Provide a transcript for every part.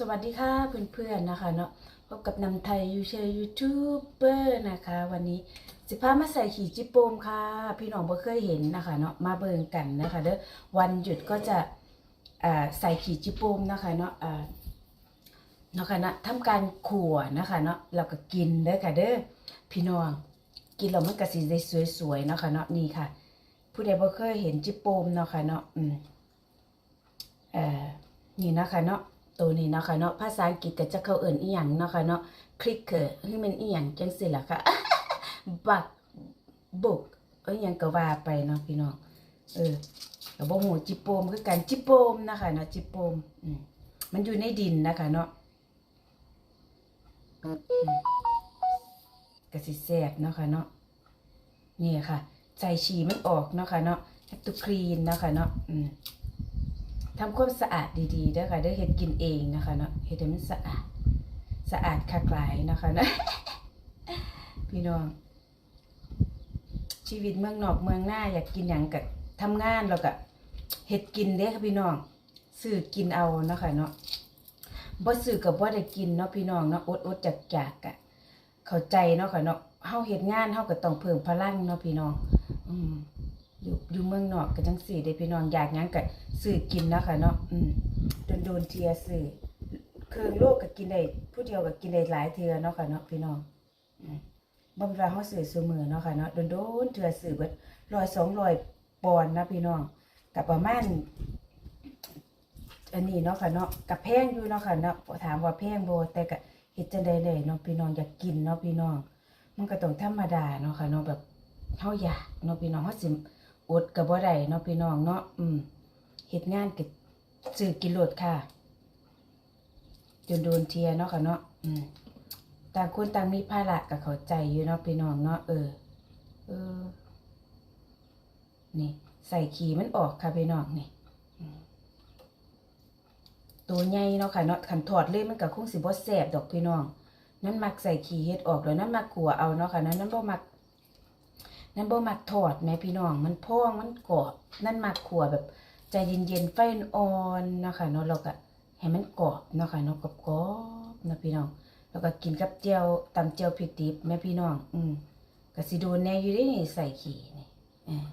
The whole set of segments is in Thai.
สวัสดีค่ะเพื่อนๆนะคะเนาะพบกับนำไทยยูเชอร์ยูทูบเบอร์นะคะ วันนี้สิพามาใส่ขี่จิโปมค่ะ พี่น้องบ่เคยเห็นนะคะเนาะมาเบิ่งกันนะคะเด้อวันหยุดก็จะใส่ขี่จิโปมนะคะเนาะเนาะค่ะนะทำการขั่วนะคะเนาะแล้วก็กินเด้อค่ะเด้อพี่น้องกินแล้วมันก็สิได้สวยๆเนาะค่ะเนาะนี่ค่ะ ผู้ใดบ่เคยเห็นจิโปมเนาะค่ะเนาะอืมเอ่อนี่นะคะเนาะ ตัวนี้เนาะค่ะเนาะภาษาอังกฤษก็จะเข้าเอิ่นอีหยังเนาะค่ะเนาะคลิกเกอร์ที่มันอีหยังจังซี่ล่ะค่ะบักบุกเอ้ยยังก็ว่าไปเนาะพี่น้องเออก็บ่ฮู้จิโปมคือกันจิโปมนะคะเนาะจิโปมอืมมันอยู่ในดินนะคะเนาะอืมก็สิแซ่บเนาะค่ะเนาะนี่ค่ะใส่ฉี่มันออกเนาะค่ะเนาะแฮปตูคลีนเนาะค่ะเนาะอืม ทำความสะอาดดีๆเด้อค่ะเด้อเฮ็ดกินเองนะคะเนาะเฮ็ดให้มันสะอาด สะอาดคักหลายนะคะเนาะพี่น้อง ชีวิตเมืองนอกเมืองหน้าอยากกินหยังก็ทำงานแล้วก็เฮ็ดกินเด้ค่ะพี่น้องซื้อกินเอาเนาะค่ะเนาะบ่ซื้อก็บ่ได้กินเนาะพี่น้องเนาะอดๆจากๆกะเข้าใจเนาะค่ะเนาะเฮาเฮ็ดงานเฮาก็ต้องเพิ่มพลังเนาะพี่น้อง อืม อยู่อยู่เมืองนอกก็จังสี่เด้พี่น้องอยากหยังก็ซื้อกินนะค่ะเนาะอืมโดนโดนเทียซื้อเครื่องโลกก็กินได้ผู้เดียวก็กินได้หลายเทือเนาะค่ะเนาะพี่น้องบ่ว่าเฮาซื้อซุมื้อเนาะค่ะเนาะโดนโดนเทือซื้อเบิด100 200ปอนด์นะพี่น้องก็ประมาณอันนี้เนาะค่ะเนาะก็แพงอยู่เนาะค่ะเนาะถามว่าแพงโบแต่ก็เฮ็ดจังได๋ได้เนาะพี่น้องอยากกินเนาะพี่น้อง มันก็ต้องธรรมดาเนาะค่ะเนาะแบบเฮาอยากเนาะพี่น้องเฮาสิ อดกับบ่ได้เนาะพี่น้องเนาะอืมเฮ็ดงานก็ซื้อกิโลดค่ะ จนโดนเทียเนาะค่ะเนาะอืมต่างคนต่างมีภาระก็เขาใจอยู่เนาะพี่น้องเนาะเออ เออ นี่ ใส่ขีมันออกค่ะพี่น้องนี่ตัวใหญ่เนาะค่ะเนาะคันถอดเลยมันก็คงสิบ่แซ่บดอกพี่น้องนั่นมักใส่ขีเฮ็ดออกแล้วนั่นมักขัวเอาเนาะค่ะนั้นนั่นบ่มัก นั่นบ่มักทอดแม่พี่น้อง มันพองมันกรอบ นั่นมักขัวแบบใจเย็นๆไฟอ่อนเนาะค่ะเนาะเราก็ให้มันกรอบเนาะค่ะเนาะกรอบนะพี่น้อง แล้วก็กินกับเจียวตำเจียวพริกดิบแม่พี่น้อง อืมก็สิโดนแน่อยู่ด้นี่ใส่ขี้นี่เออ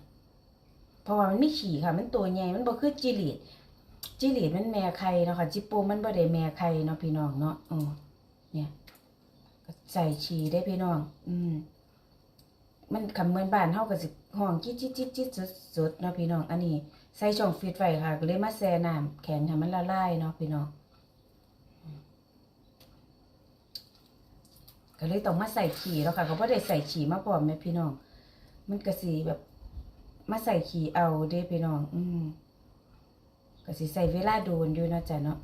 เพราะว่ามันไมีขี้ค่ะ มันตัวใหญ่มันบ่คือจิลีดจิลีดมันแม่ไข่เนาะค่ะจิโปมันบ่ได้แม่ไข่เนาะพี่น้องเนาะอือเนี่ย ก็ใส่ฉี่ได้พี่น้อง อืม มันคำเหมือนบ้านเฮาก็สิห้องจิ๊ดจิ๊ดจิ๊ดจิ๊ดสุดๆเนาะพี่น้อง อันนี้ใส่ช่องฟรีดไว้ค่ะ ก็เลยมาแช่น้ำแข็งให้มันละลายเนาะพี่น้องก็เลยต้องมาใส่ขี่แล้วค่ะก็บ่ได้ใส่ขี่มาพร้อมแม่พี่น้อง มันก็สิแบบ มาใส่ขี่เอาเด้พี่น้อง อืมก็สิใส่เวลาโดนอยู่นาะจ้ะเนาะ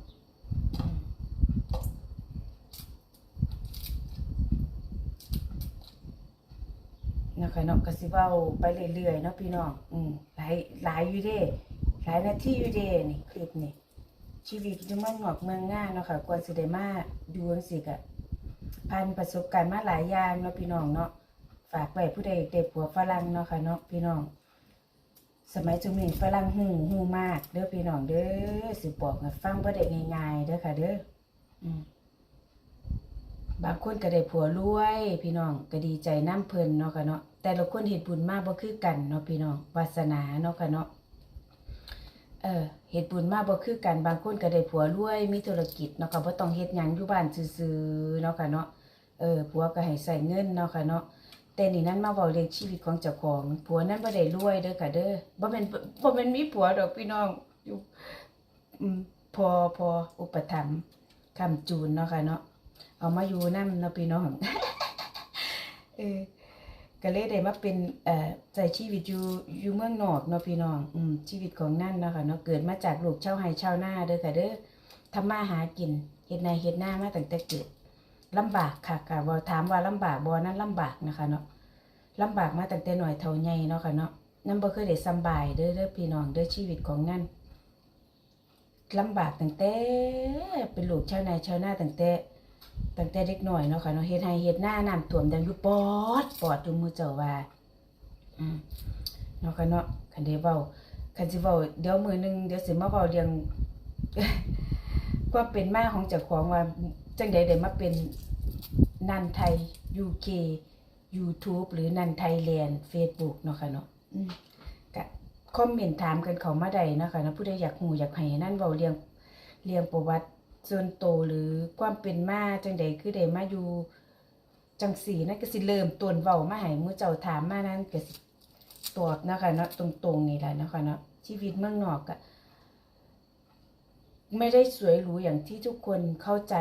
นะคะเนาะก็สิเว้าไปเรื่อยๆเนาะพี่น้องอืมหลายหลายอยู่เด้หลายนาทีอยู่เด้นี่คลิปนี่ชีวิตอยู่เมืองนอกเมืองง่าเนาะค่ะกว่าสิได้มาดูจังซี่ก็ผ่านประสบการณ์มาหลายอย่างเนาะพี่น้องเนาะฝากไว้ผู้ใดได้ผัวฝรั่งเนาะค่ะเนาะพี่น้อง สมัยจุนี้ฝรั่งหูหูมากเด้อพี่น้องเด้อสิบอกให้ฟังบ่ได้ง่ายๆเด้อค่ะเด้ออืม บางคนก็ได้ผัวรวย พี่น้องก็ดีใจน้ำเพลินเนาะค่ะเนาะแต่ละคนเฮ็ดบุญมากบ่คือกันเนาะพี่น้องวาสนาเนาะค่ะเนาะเออเฮ็ดบุญมากบ่คือกันบางคนก็ได้ผัวรวยมีธุรกิจเนาะค่ะบ่ต้องเฮ็ดหยังอยู่บ้านซื่อๆเนาะค่ะเนาะเออผัวก็ให้ใส่เงินเนาะค่ะเนาะแต่นี่นั้นมาเว้าเรื่องชีวิตของเจ้าของผัวนั้นบ่ได้รวยเด้อค่ะเด้อบ่แม่นบ่แม่นมีผัวดอกพี่น้องอยู่พอพออุปถัมภ์คำจูนเนาะค่ะเนาะ เอามาอยู่นำเนาะพี่น้องเออก็เลยได้มาเป็นเอ่อใช้ชีวิตอยู่อยู่เมืองนอกเนาะพี่น้องอืมชีวิตของนั่นเนาะค่ะเนาะเกิดมาจากลูกเช่าวไร่ชาวนาเด้อค่ะเด้อทำมาหากินเฮ็ดนาเฮ็ดหน้ามาตั้งแต่เกิดลำบากค่ะค่ะบ่ถามว่าลำบากบ่นั้นลำบากนะคะเนาะลำบากมาตั้งแต่หน้อยเท่าใหญ่เนาะค่ะเนาะนั่นบ่เคยได้สบายเด้อเด้อพี่น้องเด้อชีวิตของนั่นลำบากตั้งแต่เป็นลูกชาวนาชาวนาตั้งแต่ ตั้งแต่เด็กหน่อยเนาะค่ะเนาะเฮ็ดให้เฮ็ดหน้าน้ำท่วมดังอยู่ปอดปอดอยู่หมู่เจ้าว่าอืมเนาะค่ะเนาะคันได้เว้าคันสิเว้าเดี๋ยวมือหนึงเดี๋ยวสิมาเว้าเรื่องความเป็นมาของเจ้าของว่าจังใดได้มาเป็นนันไทย UK YouTube หรือนันไทยแลนด์ Facebook เนาะค่ะเนาะอืมก็คอมเมนต์ถามกันเขามาได้เนาะคะเนาะผู้ใดอยากฮู้อยากให้นั่นเว้าเรื่องเรื่องประวัติ ส่วนโตหรือความเป็นมาจังใดคือได้มาอยู่จังสีนั่นก็สิเริ่มต้นเว้ามาให้หมู่เจ้าถามมานั้นก็สิตอบนะคะเนาะตรงๆนี่แหละนะคะเนาะชีวิตเมืองนอกก็ไม่ได้สวยหรูอย่างที่ทุกคนเข้าใจ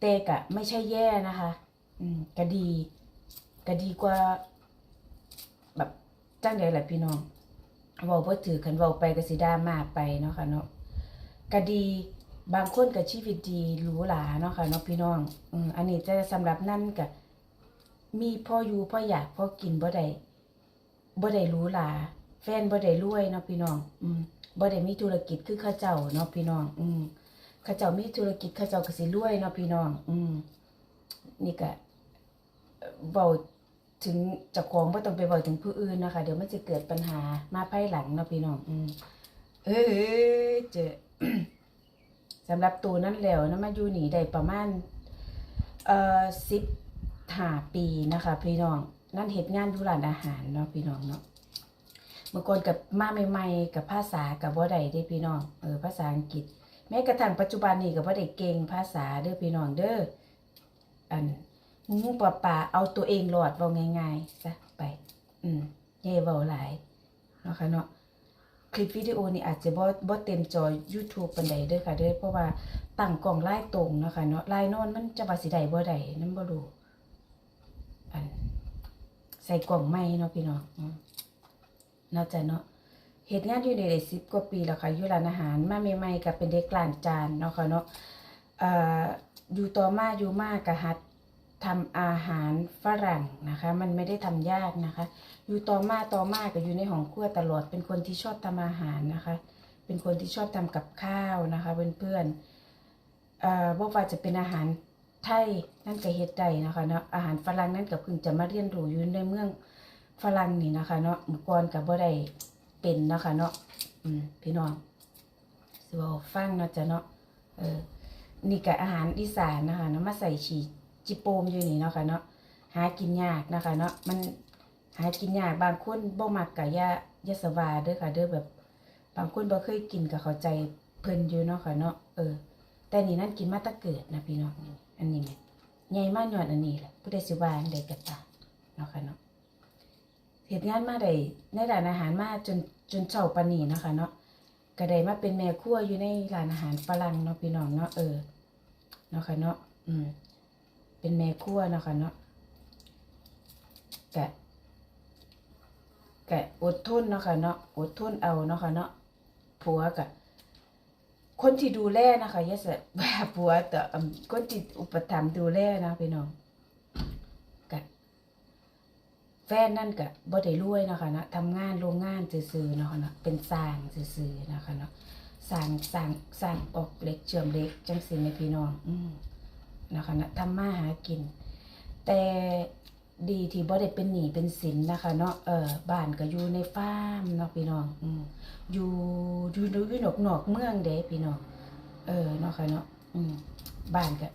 แต่กะไม่ใช่แย่นะคะ อืมก็ดีก็ดีกว่า แบบจ้างใดแหละพี่น้องเว้าบ่ถือคันเว้าไปก็สิดรามาไปเนาะค่ะเนาะก็ดี บางคนก็ชีวิตดีหรูหราเนาะค่ะเนาะพี่น้องอืมอันนี้จะสำหรับนั่นก็มีพ่ออยู่พ่ออยากพ่อกินบ่ได้บ่ได้หรูหราแฟนบ่ได้รวยเนาะพี่น้อง อืมบ่ได้มีธุรกิจคือข้าเจ้าเนาะพี่น้อง อืมข้าเจ้ามีธุรกิจข้าเจ้าก็สิรวยเนาะพี่น้อง อืมนี่ก็เอ่อเว้าถึงจ้าของบ่ต้องไปเว้าถึงผู้อื่นนะคะเดี๋ยวมันจะเกิดปัญหามาภายหลังเนาะพี่น้อง อืมเอ้ยเจอ สำหรับตัวนั้นแล้วนะมาอยู่นี่ได้ประมาณเอ่อ15ปีนะคะพี่น้องนั่นเฮ็ดงานอยู่ร้านอาหารเนาะพี่น้องเนาะเมื่อก่อนกับมาใหม่ๆกับภาษากับบ่ได้เด้พี่น้องเออภาษาอังกฤษ แม้กระทั่งปัจจุบันนี้ก็บ่ได้เก่งภาษาเด้อพี่น้องเด้ออันงูปลาปลาเอาตัวเองรอดเว้าง่ายๆซะไป อืมอย่เว้าหลายเนาะค่ะเนาะ คลิปวิดีโอนี้อาจจะบ่บ่เต็มจอ YouTube ปานใดเด้อค่ะเด้อเพราะว่าตั้งกล้องไลายตรงนะคะเนาะไลายนอนมันจะว่าสิได้บ่ได้นำบ่รู้อันใส่กล่องใหม่เนาะพี่น้องอืมเนาะจ้ะเนาะเหตุงานอยู่ในได้สิบกว่าปีแล้วค่ะอยู่ร้านอาหารมาใหม่ๆก็เป็นเด็กกลางจานเนาะค่ะเนาะอ่ออยู่ต่อมาอยู่มากก็หัด ทำอาหารฝรั่งนะคะ มันไม่ได้ทำยากนะคะ อยู่ต่อมาต่อมาก็อยู่ในห้องครัวตลอด เป็นคนที่ชอบทำอาหารนะคะ เป็นคนที่ชอบทำกับข้าวนะคะเพื่อนๆเอ่อบ่ว่าจะเป็นอาหารไทยนั่นก็เฮ็ดได้นะคะเนาะ อาหารฝรั่งนั่นก็เพิ่งจะมาเรียนรู้อยู่ในเมืองฝรั่งนี่นะคะ เนาะเมื่อก่อนกับบ่ได้เป็นนะคะเนาะ อืมพี่น้องสิเว้าฟังเนาะจ้ะเนาะ เออ นี่ก็อาหารอีสานนะคะเนาะมาใส่ฉี จิโปมอยู่นี่เนาะค่ะเนาะหากินยากนะคะเนาะมันหากินยากบางคนบ่มักกะยายาสวาเด้อค่ะเด้อแบบบางคนบ่เคยกินก็เข้าใจเพิ่นอยู่เนาะค่ะเนาะเออ แต่นี่นั่นกินมาแตะเกิดนะพี่น้องนี่อันนี้แม่ใหญ่มากหยอดอันนี้แหละผู้ใดสิว่าอันใดก็ตามเนาะค่ะเนาะเหตุงานมาได้ในร้านอาหารมาจนจนเช้าปานนี้เนาะคะเนาะก็ได้มาเป็นแม่ครัวอยู่ในร้านอาหารฝรั่งเนาะพี่น้องเนาะเออเนาะค่ะเนาะอืม เป็นแม่ครัวนะคะเนาะกะกะอดทนเนาะค่ะเนาะอดทนเอาเนาะค่ะเนาะผัวกะคนที่ดูแลนะคะยะสะว่าผัวแต่อคนที่อุปถัมภ์ดูแลนะพี่น้องกะแฟนนั่นก็บ่ได้รวยนะคะเนาะทำงานโรงงานซื่อๆเนาะคะเนาะเป็นสร้างซื่อๆนะคะเนาะสร้างสร้างสร้างออกเล็กเชื่อมเล็กจังซี่แม่พี่น้อง อืม นะคะนะทำมาหากิน แต่ดีที่บ่ได้เป็นหนี้เป็นสินนะคะเนาะเออบ้านก็อยู่ในฟาร์มเนาะพี่น้องอืมอยู่อยู่อยู่นอกนอกเมืองเด้พี่น้องเออเนาะค่ะเนาะอืมบ้านก็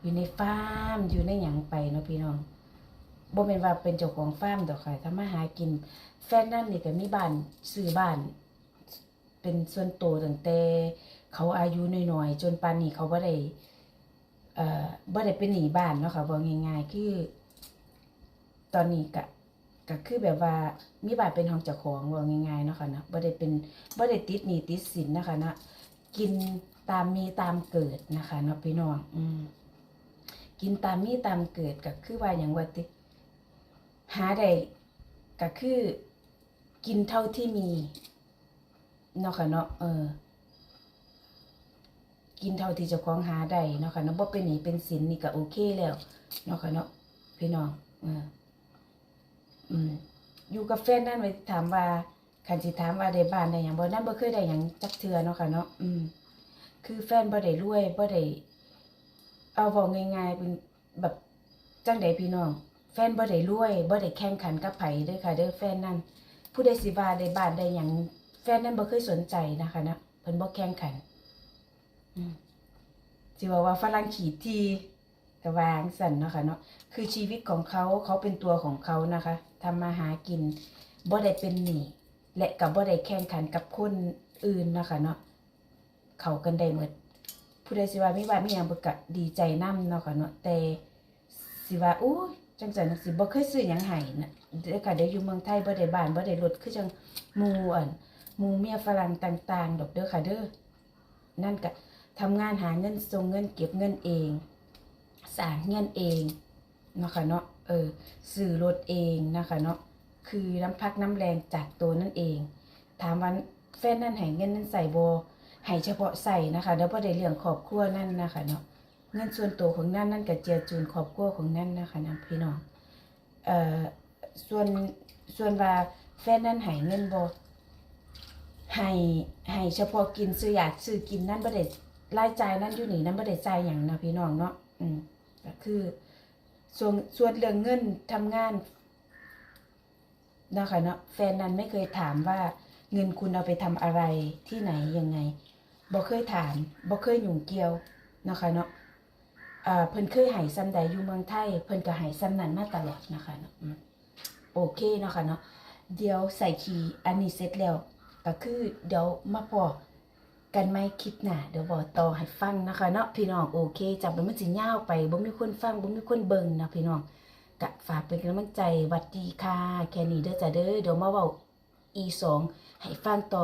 อยู่ในฟาร์มอยู่ในหยังไปเนาะพี่น้องบ่เป็นว่าเป็นเจ้าของฟาร์มดอกค่ะทำมาหากิน แฟนนั่นนี่ก็มีบ้านซื้อบ้าน เป็นส่วนตัวตั้งแต่เขาอายุน้อยๆจนปานนี้เขาบ่ได้ เอ่อบ่ได้เป็นหนีบ้านเนาะค่ะว่าง่ายๆ คือ ตอนนี้ก็ก็คือแบบว่ามีบ้านเป็นของเจ้าของว่าง่ายๆเนาะค่ะนะบ่ได้เป็นบ่ได้ติดหนี้ติดสินนะคะนะกินตามมีตามเกิดนะคะเนาะพี่น้องอืมกินตามมีตามเกิดก็คือว่าหยังว่าติหาได้ก็คือกินเท่าที่มีเนาะค่ะเนาะเออ กินเท่าที่เจ้าของหาได้เนาะค่ะเนาะบ่เป็นหนี้เป็นสินนี่ก็โอเคแล้วเนาะค่ะเนาะพี่น้องอออืมอยู่กับแฟนนั่นไว้ถามว่าคันสิถามว่าได้บ้านได้หยังบ่นั่นบ่เคยได้หยังจักเทื่อเนาะค่ะเนาะอืมคือแฟนบ่ได้รวยบ่ได้เอาเว้าง่ายๆเป็นแบบจังไดพี่น้อง แฟนบ่ได้รวยบ่ได้แข่งขันกับไผเด้อค่ะเด้อแฟนนั่นผู้ใดสิว่าได้บ้านได้หยังแฟนนั้นบ่เคยสนใจนะคะนะเพิ่นบ่แข่งขัน อืมสิว่าฝรั่งขีดทีกวางสั่นนะคะเนาะคือชีวิตของเขาเขาเป็นตัวของเขานะคะทำมาหากินบ่ได้เป็นหนี้และกับบ่ได้แข่งขันกับคนอื่นนะคะเนาะเขากันได้หมดผู้ใดสิว่าไมีว่าไมีหยังบ่ก็ดีใจนํเนาะค่ะเนาะแต่สิว่าอู้จังซั่นสิบ่เคยซื้อหยังให้นะเดี๋ยวก็ได้อยู่เมืองไทยบ่ได้บ้านบ่ได้รถคือจังมู่อันมูเมียฝรั่งต่าง ๆ ดอกเด้อค่ะเด้อนั่นก็ ทำงานหาเงินส่งเงินเก็บเงินเองสร้างเงินเองนะคะเนาะเออซื้อรถเองนะคะเนาะคือน้ำพักน้ำแรงจากตัวนั่นเอง ถามว่าแฟนนั่นให้เงินนั่นใส่โบให้เฉพาะใส่นะคะแล้วพอได้เรื่องครอบครัวนั่นนะคะเนาะเงินส่วนตัวของนั่นนั่นกับเจียจูนครอบครัวของนั่นนะคะนะพี่น้องเอ่อส่วนส่วนว่าแฟนนั่นให้เงินโบให้ให้เฉพาะกินซื้ออยากซื้อกินนั่นบ่ได้ รายจ่ายนั่นอยู่นี่นั่นบ่ได้จ่ายหยังนะพี่น้องเนาะอืมก็คือส่วนส่วนเรื่องเงินทำงานนะคะเนาะแฟนนั้นไม่เคยถามว่าเงินคุณเอาไปทำอะไรที่ไหนยังไงบ่เคยถามบ่เคยหยุ่งเกี่ยวนะคะเนาะอ่าเพิ่นเคยให้ซ้ำใดอยู่เมืองไทย เพิ่นก็ให้ซ้ำนั้นมาตลอดนะคะเนาะอืมโอเคเนาะค่ะเนาะเดี๋ยวใส่คีย์อันนี้เสร็จแล้ว ก็คือเดี๋ยวมาพอ กันไม่คลิปหน้าเดี๋ยวบอกต่อให้ฟังนะคะเนาะพี่น้องโอเคจับไปมันสิยาวไปบ่มีคนฟังบ่มีคนเบิ่งนะพี่น้องกะฝากเป็นกำลังใจวัดดีค่ะแค่นี้เด้อจ้ะเด้อเดี๋ยวมาเว้าอีสองให้ฟังต่อ